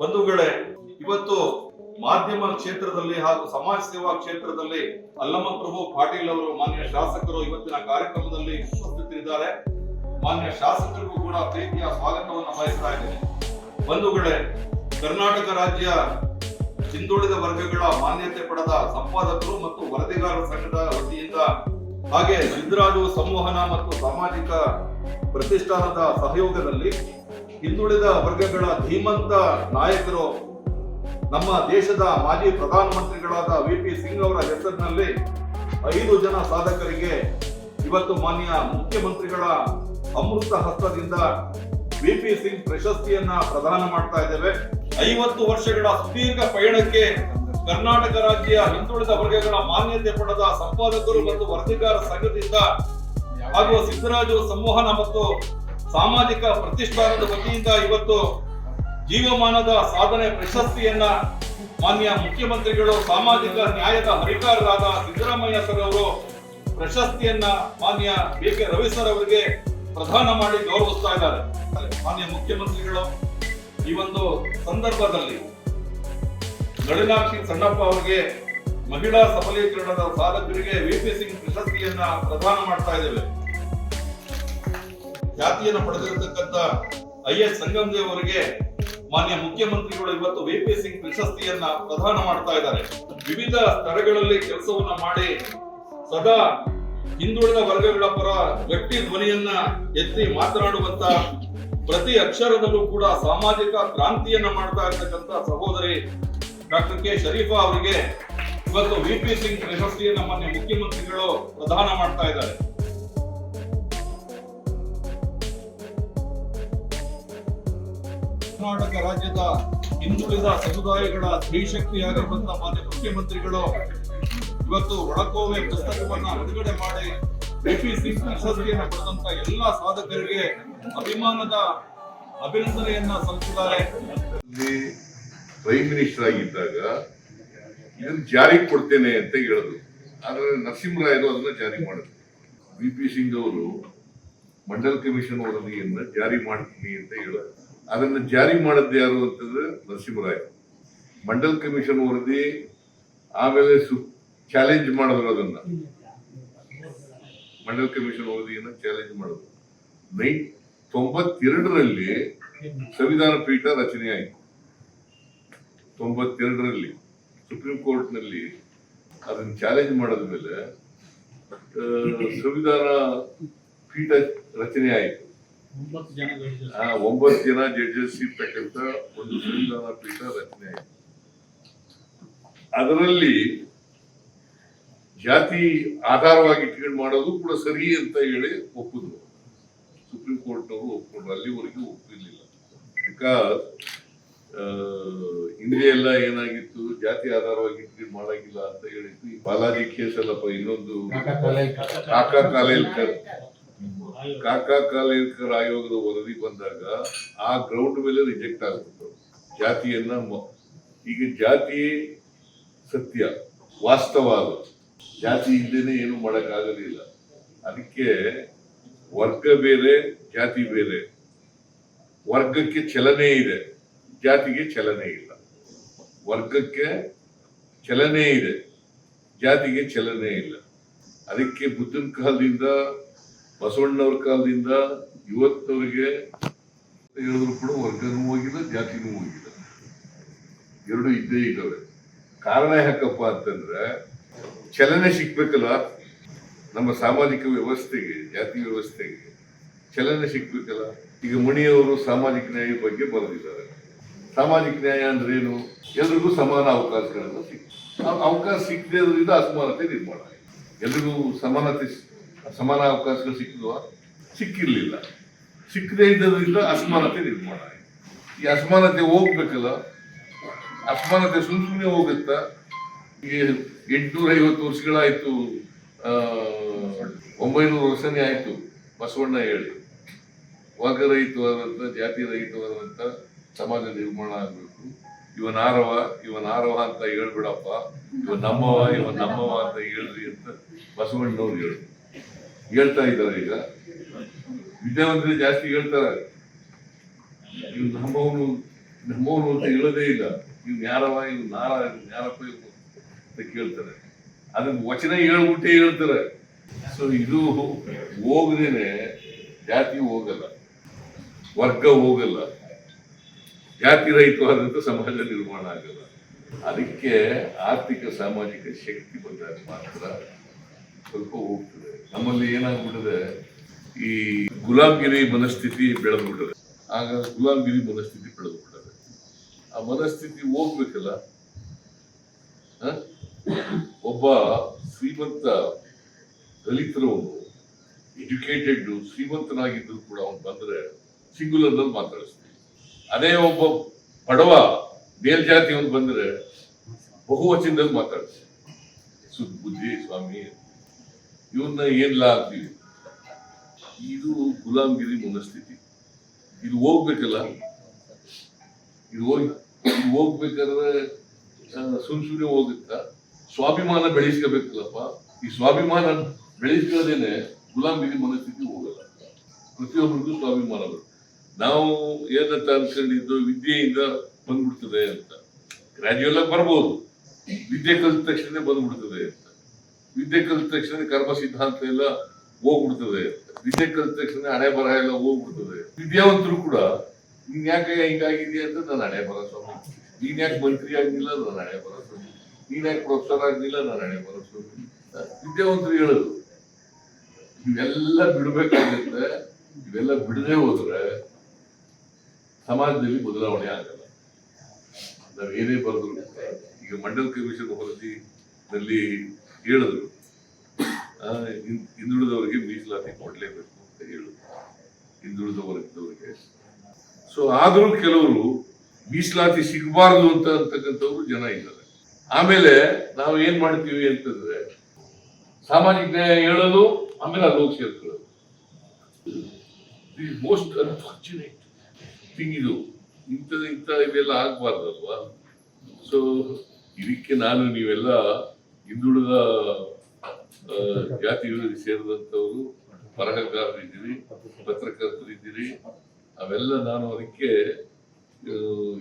ಬಂಧುಗಳೇ, ಇವತ್ತು ಮಾಧ್ಯಮ ಕ್ಷೇತ್ರದಲ್ಲಿ ಹಾಗೂ ಸಮಾಜ ಸೇವಾ ಕ್ಷೇತ್ರದಲ್ಲಿ ಅಲ್ಲಮ ಪ್ರಭು ಪಾಟೀಲ್ ಅವರು, ಮಾನ್ಯ ಶಾಸಕರು ಇವತ್ತಿನ ಕಾರ್ಯಕ್ರಮದಲ್ಲಿ ಉಪಸ್ಥಿತರಿದ್ದಾರೆ. ಮಾನ್ಯ ಶಾಸಕರಿಗೂ ಕೂಡ ಪ್ರೀತಿಯ ಸ್ವಾಗತವನ್ನು ಬಯಸ್ತಾ ಇದ್ದೇನೆ. ಬಂಧುಗಳೇ, ಕರ್ನಾಟಕ ರಾಜ್ಯ ಹಿಂದುಳಿದ ವರ್ಗಗಳ ಮಾನ್ಯತೆ ಪಡೆದ ಸಂಪಾದಕರು ಮತ್ತು ವರದಿಗಾರರ ಸಂಘದ ವತಿಯಿಂದ ಹಾಗೆ ಸಿದ್ದರಾಜು ಸಂವಹನ ಮತ್ತು ಸಾಮಾಜಿಕ ಪ್ರತಿಷ್ಠಾನದ ಸಹಯೋಗದಲ್ಲಿ ಹಿಂದುಳಿದ ವರ್ಗಗಳ ಧೀಮಂತ ನಾಯಕರು ನಮ್ಮ ದೇಶದ ಮಾಜಿ ಪ್ರಧಾನಮಂತ್ರಿಗಳಾದ ವಿ ಪಿ ಸಿಂಗ್ ಅವರ ಹೆಸರಿನಲ್ಲಿ ಐದು ಜನ ಸಾಧಕರಿಗೆ ಇವತ್ತು ಮಾನ್ಯ ಮುಖ್ಯಮಂತ್ರಿಗಳ ಅಮೃತ ಹಸ್ತದಿಂದ ವಿ ಪಿ ಸಿಂಗ್ ಪ್ರಶಸ್ತಿಯನ್ನ ಪ್ರದಾನ ಮಾಡ್ತಾ ಇದ್ದೇವೆ. ಐವತ್ತು ವರ್ಷಗಳ ಸುದೀರ್ಘ ಪಯಣಕ್ಕೆ ಕರ್ನಾಟಕ ರಾಜ್ಯ ಹಿಂದುಳಿದ ವರ್ಗಗಳ ಮಾನ್ಯತೆ ಪಡೆದ ಸಂಪಾದಕರು ಮತ್ತು ವರದಿಗಾರ ಸಂಘದಿಂದ ಹಾಗೂ ಸಿದ್ದರಾಜು ಸಂವಹನ ಮತ್ತು ಸಾಮಾಜಿಕ ಪ್ರತಿಷ್ಠಾನದ ವತಿಯಿಂದ ಇವತ್ತು ಜೀವಮಾನದ ಸಾಧನೆ ಪ್ರಶಸ್ತಿಯನ್ನ ಮಾನ್ಯ ಮುಖ್ಯಮಂತ್ರಿಗಳು, ಸಾಮಾಜಿಕ ನ್ಯಾಯದ ಹರಿಕಾರರಾದ ಸಿದ್ದರಾಮಯ್ಯ ಸರ್ ಅವರು ಪ್ರಶಸ್ತಿಯನ್ನ ಮಾನ್ಯ ಬಿ ಕೆ ರವಿ ಸರ್ ಅವರಿಗೆ ಪ್ರದಾನ ಮಾಡಿ ಗೌರವಿಸ್ತಾ ಇದ್ದಾರೆ. ಮಾನ್ಯ ಮುಖ್ಯಮಂತ್ರಿಗಳು, ಈ ಒಂದು ಸಂದರ್ಭದಲ್ಲಿ ನಳಿನಾಕ್ಷಿ ಸಣ್ಣಪ್ಪ ಅವರಿಗೆ ಮಹಿಳಾ ಸಬಲೀಕರಣದ ಸಾಧಕರಿಗೆ ವಿ ಪಿ ಸಿಂಗ್ ಪ್ರಶಸ್ತಿಯನ್ನ ಪ್ರದಾನ ಮಾಡ್ತಾ ಇದ್ದೇವೆ. ಖ್ಯಾತಿಯನ್ನು ಪಡೆದಿರತಕ್ಕಂತ ಐ ಎಸ್ ಸಂಗಮದೇವ್ ಅವರಿಗೆ ಮಾನ್ಯ ಮುಖ್ಯಮಂತ್ರಿಗಳು ಇವತ್ತು ವಿ ಪಿ ಸಿಂಗ್ ಪ್ರಶಸ್ತಿಯನ್ನ ಪ್ರದಾನ ಮಾಡ್ತಾ ಇದ್ದಾರೆ. ವಿವಿಧ ಸ್ಥಳಗಳಲ್ಲಿ ಕೆಲಸವನ್ನ ಮಾಡಿ ಸದಾ ಹಿಂದುಳಿದ ವರ್ಗಗಳ ಪರ ಗಟ್ಟಿ ಧ್ವನಿಯನ್ನ ಎತ್ತಿ ಮಾತನಾಡುವಂತ ಪ್ರತಿ ಅಕ್ಷರದಲ್ಲೂ ಕೂಡ ಸಾಮಾಜಿಕ ಕ್ರಾಂತಿಯನ್ನ ಮಾಡ್ತಾ ಇರ್ತಕ್ಕಂತ ಸಹೋದರಿ ಡಾಕ್ಟರ್ ಕೆ. ಶರೀಫಾ ಅವರಿಗೆ ಇವತ್ತು ವಿ ಪಿ ಸಿಂಗ್ ಪ್ರಶಸ್ತಿಯನ್ನ ಮಾನ್ಯ ಮುಖ್ಯಮಂತ್ರಿಗಳು ಪ್ರದಾನ ಮಾಡ್ತಾ ಇದ್ದಾರೆ. ಕರ್ನಾಟಕ ರಾಜ್ಯದ ಹಿಂದುಳಿದ ಸಮುದಾಯಗಳ ಸ್ತ್ರೀಶಕ್ತಿಯಾಗಿರುವಂತಹ ಮಾನ್ಯ ಮುಖ್ಯಮಂತ್ರಿಗಳು ಇವತ್ತು ಒಳಕೋವೆ ಪುಸ್ತಕವನ್ನ ಬಿಡುಗಡೆ ಮಾಡಿ ಬಿಪಿ ಸಿಂಗ್ ಪ್ರಶಸ್ತಿಯನ್ನು ಪಡೆದಂತ ಎಲ್ಲಾ ಸಾಧಕರಿಗೆ ಅಭಿಮಾನದ ಅಭಿನಂದನೆಯನ್ನ ಸಲ್ಲಿಸಿದ್ದಾರೆ. ಪ್ರೈಮ್ ಮಿನಿಸ್ಟರ್ ಆಗಿದ್ದಾಗ ಇದನ್ನ ಜಾರಿಗೆ ಕೊಡ್ತೇನೆ ಅಂತ ಹೇಳಿದ್ರು. ಆದ್ರೆ ನರಸಿಂಹರಾಯರು ಅದನ್ನ ಜಾರಿ ಮಾಡಿದ್ರು. ವಿ ಪಿ ಸಿಂಗ್ ಅವರು ಮಂಡಲ್ ಕಮಿಷನ್ ವರದಿಯನ್ನ ಜಾರಿ ಮಾಡ್ತೀನಿ ಅಂತ ಹೇಳಿದ್ರು. ಅದನ್ನ ಜಾರಿ ಮಾಡದ್ದು ಯಾರು ಅಂತಂದ್ರೆ ನರಸಿಂಹರಾಯ್ ಮಂಡಲ್ ಕಮಿಷನ್ ವರದಿ ಆಮೇಲೆ ಚಾಲೆಂಜ್ ಮಾಡಿದ್ರು ಅದನ್ನ. ಮಂಡಲ್ ಕಮಿಷನ್ ವರದಿಯನ್ನು ಚಾಲೆಂಜ್ ಮಾಡಿದ್ರು. ನೈ ತೊಂಬತ್ತೆರಡರಲ್ಲಿ ಸಂವಿಧಾನ ಪೀಠ ರಚನೆ ಆಯಿತು. ತೊಂಬತ್ತೆರಡರಲ್ಲಿ ಸುಪ್ರೀಂ ಕೋರ್ಟ್ನಲ್ಲಿ ಅದನ್ನ ಚಾಲೆಂಜ್ ಮಾಡಿದ ಮೇಲೆ ಸಂವಿಧಾನ ಪೀಠ ರಚನೆ ಆಯಿತು. ಆ ಒಂಬತ್ತು ಜನ ಜಡ್ಜಸ್ ಇರ್ತಕ್ಕಂಥ ಒಂದು ಸಂವಿಧಾನ ಪೀಠ ರಚನೆ ಆಯಿತು. ಅದರಲ್ಲಿ ಜಾತಿ ಆಧಾರವಾಗಿ ಇಟ್ಕೊಂಡು ಮಾಡೋದು ಕೂಡ ಸರಿ ಅಂತ ಹೇಳಿ ಒಪ್ಪಿದ್ರು. ಸುಪ್ರೀಂ ಕೋರ್ಟ್ನವರು ಒಪ್ಕೊಂಡ್ರು. ಅಲ್ಲಿವರೆಗೂ ಒಪ್ಪಿರ್ಲಿಲ್ಲ. ಬಿಕಾಸ್ ಹಿಂದೆ ಎಲ್ಲ ಏನಾಗಿತ್ತು? ಜಾತಿ ಆಧಾರವಾಗಿ ಇಟ್ಕೊಂಡು ಮಾಡಂಗಿಲ್ಲ ಅಂತ ಹೇಳಿತ್ತು ಈ ಬಾಲಾಜಿ ಕೇಸಲ್ಲಪ್ಪ ಇನ್ನೊಂದು ಕಾಕಾ ಕಾಲೇಲ್ಕರ್. ಕಾಕಾ ಕಾಲೇಕರ್ ಆಯೋಗದ ವರದಿ ಬಂದಾಗ ಆ ಗ್ರೌಂಡ್ ಮೇಲೆ ರಿಜೆಕ್ಟ್ ಆಗ್ಬಿಟ್ಟು ಜಾತಿಯನ್ನ ಈಗ ಜಾತಿ ಸತ್ಯ, ವಾಸ್ತವ ಅದು. ಜಾತಿ ಇಲ್ಲೇನೆ ಏನು ಮಾಡೋಕ್ಕಾಗಲಿಲ್ಲ. ಅದಕ್ಕೆ ವರ್ಗ ಬೇರೆ, ಜಾತಿ ಬೇರೆ. ವರ್ಗಕ್ಕೆ ಚಲನೆ ಇದೆ. ಜಾತಿಗೆ ಚಲನೆ ಇಲ್ಲ. ವರ್ಗಕ್ಕೆ ಚಲನೆ ಇದೆ. ಜಾತಿಗೆ ಚಲನೆ ಇಲ್ಲ. ಅದಕ್ಕೆ ಬುದ್ಧನ ಕಾಲದಿಂದ ಬಸವಣ್ಣವ್ರ ಕಾಲದಿಂದ ಇವತ್ತವರಿಗೆ ಹೇಳಿದ್ರು ಕೂಡ ವರ್ಗನೂ ಹೋಗಿಲ್ಲ, ಜಾತಿನೂ ಹೋಗಿಲ್ಲ. ಎರಡು ಇದ್ದೇ ಇದ್ದಾವೆ. ಕಾರಣ ಯಾಕಪ್ಪ ಅಂತಂದ್ರೆ ಚಲನೆ ಸಿಗ್ಬೇಕಲ್ಲ ನಮ್ಮ ಸಾಮಾಜಿಕ ವ್ಯವಸ್ಥೆಗೆ, ಜಾತಿ ವ್ಯವಸ್ಥೆಗೆ. ಚಲನೆ ಸಿಗ್ಬೇಕಲ್ಲ. ಈಗ ಮಣಿಯವರು ಸಾಮಾಜಿಕ ನ್ಯಾಯ ಬಗ್ಗೆ ಬರೆದಿದ್ದಾರೆ. ಸಾಮಾಜಿಕ ನ್ಯಾಯ ಅಂದ್ರೆ ಏನು? ಎಲ್ರಿಗೂ ಸಮಾನ ಅವಕಾಶಗಳನ್ನು ಸಿಕ್ ಅವಕಾಶ ಸಿಕ್ಕದೇ ಇರೋದ್ರಿಂದ ಅಸಮಾನತೆ ನಿರ್ಮಾಣ ಎಲ್ರಿಗೂ ಸಮಾನತೆ ಸಮಾನ ಅವಕಾಶಗಳು ಸಿಕ್ಕಿದ್ವಾ? ಸಿಕ್ಕಿರ್ಲಿಲ್ಲ. ಸಿಕ್ಕದೇ ಇದ್ದದ್ರಿಂದ ಅಸಮಾನತೆ ನಿರ್ಮಾಣ ಈ ಅಸಮಾನತೆ ಹೋಗ್ಬೇಕಲ್ಲ? ಅಸಮಾನತೆ ಸುಮ್ ಸುಮ್ಮನೆ ಹೋಗುತ್ತಾ? ಈ ಎಂಟುನೂರ ಐವತ್ತು ವರ್ಷಗಳಾಯ್ತು ಒಂಬೈನೂರು ವರ್ಷನೇ ಆಯ್ತು ಬಸವಣ್ಣ ಹೇಳಿ. ವರ್ಗರಹಿತವಾದಂಥ ಜಾತಿ ರಹಿತವಾದಂಥ ಸಮಾಜ ನಿರ್ಮಾಣ ಆಗಬೇಕು. ಇವನ್ ಆರವ ಇವನ್ ಆರವ ಅಂತ ಹೇಳ್ಬಿಡಪ್ಪ. ಇವ ನಮ್ಮವ ಇವ ನಮ್ಮವ ಅಂತ ಹೇಳ್ರಿ ಅಂತ ಬಸವಣ್ಣವ್ರು ಹೇಳಿ ಹೇಳ್ತಾ ಇದ್ದಾರೆ ಈಗ. ವಿದ್ಯಾವಂತರು ಜಾಸ್ತಿ ಹೇಳ್ತಾರೆ. ಇವ್ ನಮ್ಮವನು ನಮ್ಮವನು ಅಂತ ಹೇಳೋದೇ ಇಲ್ಲ. ಇವ್ ಯಾರವ ಇವ್ ನಾರ ಇವ್ ಯಾರಪ್ಪ ಅಂತ ಕೇಳ್ತಾರೆ. ಅದನ್ನ ವಚನ ಹೇಳ್ಬಿಟ್ಟೆ ಹೇಳ್ತಾರೆ. ಸೊ ಇದು ಹೋಗದೇನೆ ಜಾತಿ ಹೋಗಲ್ಲ. ವರ್ಗ ಹೋಗಲ್ಲ. ಜಾತಿ ರಹಿತವಾದಂತ ಸಮಾಜ ನಿರ್ಮಾಣ ಆಗಲ್ಲ. ಅದಕ್ಕೆ ಆರ್ಥಿಕ, ಸಾಮಾಜಿಕ ಶಕ್ತಿ ಬಂದಾಗ ಮಾತ್ರ ಸ್ವಲ್ಪ ಹೋಗ್ತದೆ. ನಮ್ಮಲ್ಲಿ ಏನಾಗ್ಬಿಟ್ಟಿದೆ, ಈ ಗುಲಾಮ್ಗಿರಿ ಮನಸ್ಥಿತಿ ಬೆಳೆದ್ಬಿಟ್ಟದೆ. ಆಗ ಗುಲಾಮ್ಗಿರಿ ಮನಸ್ಥಿತಿ ಬೆಳೆದ್ಬಿಟ್ಟದೆ. ಆ ಮನಸ್ಥಿತಿ ಹೋಗ್ಬೇಕಲ್ಲ? ಒಬ್ಬ ಶ್ರೀಮಂತ ದಲಿತರವನು ಎಜುಕೇಟೆಡ್ ಶ್ರೀಮಂತನಾಗಿದ್ರು ಕೂಡ ಅವನು ಬಂದ್ರೆ ಸಿಂಗುಲರ್ನಲ್ಲಿ ಮಾತಾಡಿಸ್ತೀವಿ ಅದೇ ಒಬ್ಬ ಬಡವ, ಮೇಲ್ಜಾತಿಯವನು ಬಂದ್ರೆ ಬಹುವಚನದಲ್ಲಿ ಮಾತಾಡ್ತೀವಿ ಸುದ್ ಬುದ್ಧಿ ಸ್ವಾಮಿ. ಇವನ್ನ ಏನ್ ಆಗ್ತೀವಿ ಇದು ಗುಲಾಮ್ಗಿರಿ ಮನಸ್ಥಿತಿ ಇದು ಹೋಗ್ಬೇಕಲ್ಲ? ಇದು ಹೋಗಿ, ಇದು ಹೋಗ್ಬೇಕಾದ್ರೆ ಸುಮ್ ಸುಮ್ಮನೆ ಹೋಗುತ್ತಾ? ಸ್ವಾಭಿಮಾನ ಬೆಳೆಸ್ಕೋಬೇಕಲ್ಲಪ್ಪ. ಈ ಸ್ವಾಭಿಮಾನ ಬೆಳೆಸ್ಕೊಳ್ಳೋದೇನೆ ಗುಲಾಮ್ಗಿರಿ ಮನಸ್ಥಿತಿ ಹೋಗಲ್ಲ. ಪ್ರತಿಯೊಬ್ಬರಿಗೂ ಸ್ವಾಭಿಮಾನ ಬರುತ್ತೆ. ನಾವು ಏನಂತ ಅನ್ಕೊಂಡಿದ್ದು, ವಿದ್ಯೆಯಿಂದ ಬಂದ್ಬಿಡ್ತದೆ ಅಂತ. ಗ್ರಾಜುಯಲ್ ಆಗಿ ಬರ್ಬೋದು. ವಿದ್ಯೆ ಕಲಿತ ತಕ್ಷಣ ಬಂದ್ಬಿಡ್ತದೆ. ವಿದ್ಯೆ ಕಲಿತ ತಕ್ಷಣ ಕರ್ಮ ಸಿದ್ಧಾಂತ ಎಲ್ಲ ಹೋಗ್ಬಿಡ್ತದೆ. ವಿದ್ಯೆ ಕಲಿತ ತಕ್ಷಣ ಹಣೆ ಬರಹ ಎಲ್ಲ ಹೋಗ್ಬಿಡ್ತದೆ. ವಿದ್ಯಾವಂತರು ಕೂಡ, ನೀನ್ ಯಾಕೆ ಅಂತ ನಾನು ಹಣೆ ಬರ ಸ್ವಾಮಿ. ನೀನ್ ಯಾಕೆ ಮಂತ್ರಿ ಆಗ್ಲಿಲ್ಲ ನಾನು ಹಣೆ ಬರ ಸ್ವಾಮಿ. ನೀನ್ ಯಾಕೆ ಪ್ರೊಫೆಸರ್ ಆಗ್ಲಿಲ್ಲ ನಾನು ಹಣೆ ಬರ ಸ್ವಾಮಿ. ವಿದ್ಯಾವಂತರು ಹೇಳೋದು, ಇವೆಲ್ಲ ಬಿಡ್ಬೇಕಾಗುತ್ತೆ. ಇವೆಲ್ಲ ಬಿಡದೆ ಹೋದ್ರೆ ಸಮಾಜದಲ್ಲಿ ಬದಲಾವಣೆ ಆಗಲ್ಲ. ನಾವೇನೇ ಬರೆದ್ರು ಈಗ ಮಂಡಲ್ ಕಮಿಷನ್ ವರದಿನಲ್ಲಿ ಹೇಳಿದ್ರು. ಹಿಂದುಳಿದವರಿಗೆ ಮೀಸಲಾತಿ ಕೊಡಲೇಬೇಕು ಅಂತ ಹೇಳಿದ್ರು ಹಿಂದುಳಿದ ವರ್ಗದವರಿಗೆ ಸೊ ಆದರೂ ಕೆಲವರು ಮೀಸಲಾತಿ ಸಿಗಬಾರದು ಅಂತ ಅಂತಕ್ಕಂಥವ್ರು ಜನ ಇದ್ದಾರೆ. ಆಮೇಲೆ ನಾವು ಏನ್ ಮಾಡ್ತೀವಿ ಅಂತಂದ್ರೆ, ಸಾಮಾಜಿಕ ನ್ಯಾಯ ಹೇಳೋದು, ಆಮೇಲೆ ಅಲ್ಲಿ ಹೋಗಿ ಸೇರ್ಕೊಳ್ಳೋದು. ಮೋಸ್ಟ್ ಅನ್ಫಾರ್ಚುನೇಟ್ ಥಿಂಗ್ ಇದು. ಇಂಥದ್ದು, ಇಂಥ ಇವೆಲ್ಲ ಆಗಬಾರ್ದಲ್ವಾ? ಸೊ ಇದಕ್ಕೆ ನಾನು ನೀವೆಲ್ಲ ಹಿಂದುಳಿದ ಜಾತಿಗಳಿಗೆ ಸೇರಿದಂಥವರು ಬರಹಗಾರರಿದ್ದೀರಿ ಪತ್ರಕರ್ತರಿದ್ದೀರಿ ಅವೆಲ್ಲ ನಾನು ಅದಕ್ಕೆ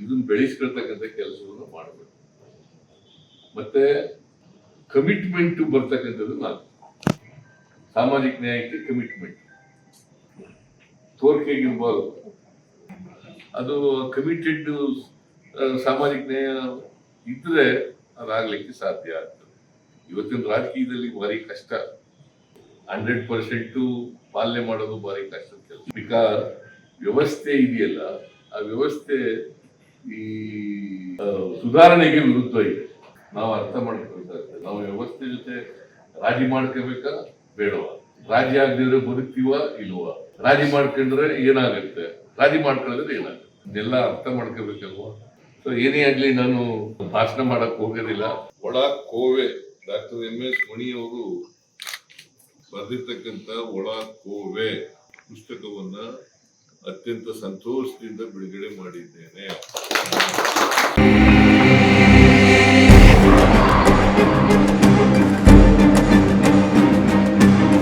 ಇದನ್ನ ಬೆಳೆಸ್ಕೊಳ್ತಕ್ಕಂಥ ಕೆಲಸವನ್ನು ಮಾಡಬೇಕು. ಮತ್ತೆ ಕಮಿಟ್ಮೆಂಟ್ ಬರ್ತಕ್ಕಂಥದ್ದು ನಾನು. ಸಾಮಾಜಿಕ ನ್ಯಾಯಕ್ಕೆ ಕಮಿಟ್ಮೆಂಟ್ ತೋರಿಕೆಗಿರ್ಬಾರ್ದು. ಅದು ಕಮಿಟೆಡ್ ಸಾಮಾಜಿಕ ನ್ಯಾಯ ಇದ್ರೆ ಅದಾಗ್ಲಿಕ್ಕೆ ಸಾಧ್ಯ ಆಗ್ತದೆ. ಇವತ್ತಿನ ರಾಜಕೀಯದಲ್ಲಿ ಭಾರಿ ಕಷ್ಟ. ಹಂಡ್ರೆಡ್ ಪರ್ಸೆಂಟ್ ಪಾಲನೆ ಮಾಡೋದು ಭಾರಿ ಕಷ್ಟ ಕೆಲಸ ಬಿಕಾಸ್ ವ್ಯವಸ್ಥೆ ಇದೆಯಲ್ಲ, ಆ ವ್ಯವಸ್ಥೆ ಈ ಸುಧಾರಣೆಗೆ ವಿರುದ್ಧ ಇದೆ. ನಾವು ಅರ್ಥ ಮಾಡ್ಕೊಳ್ತಾ ನಾವು ವ್ಯವಸ್ಥೆ ಜೊತೆ ರಾಜಿ ಮಾಡ್ಕೋಬೇಕಾ? ಬೇಡವಾ. ರಾಜಿ ಆಗದಿದ್ರೆ ಬದುಕ್ತೀವ? ಇಲ್ವಾ? ರಾಜಿ ಮಾಡ್ಕೊಂಡ್ರೆ ಏನಾಗುತ್ತೆ? ರಾಜಿ ಮಾಡ್ಕೊಂಡ್ರೆ ಏನಾಗುತ್ತೆ? ಇದೆಲ್ಲ ಅರ್ಥ ಮಾಡ್ಕೋಬೇಕಲ್ವಾ? ಸೊ ಏನೇ ಆಗ್ಲಿ ನಾನು ಭಾಷಣ ಮಾಡಕ್ ಹೋಗೋದಿಲ್ಲ. ಒಳ ಕೋವೆ ಡಾಕ್ಟರ್ ಎಂ ಎಸ್ ಮಣಿ ಅವರು ಬರೆದಿರ್ತಕ್ಕಂಥ ಒಳ ಕೋವೆ ಪುಸ್ತಕವನ್ನ ಅತ್ಯಂತ ಸಂತೋಷದಿಂದ ಬಿಡುಗಡೆ ಮಾಡಿದ್ದೇನೆ.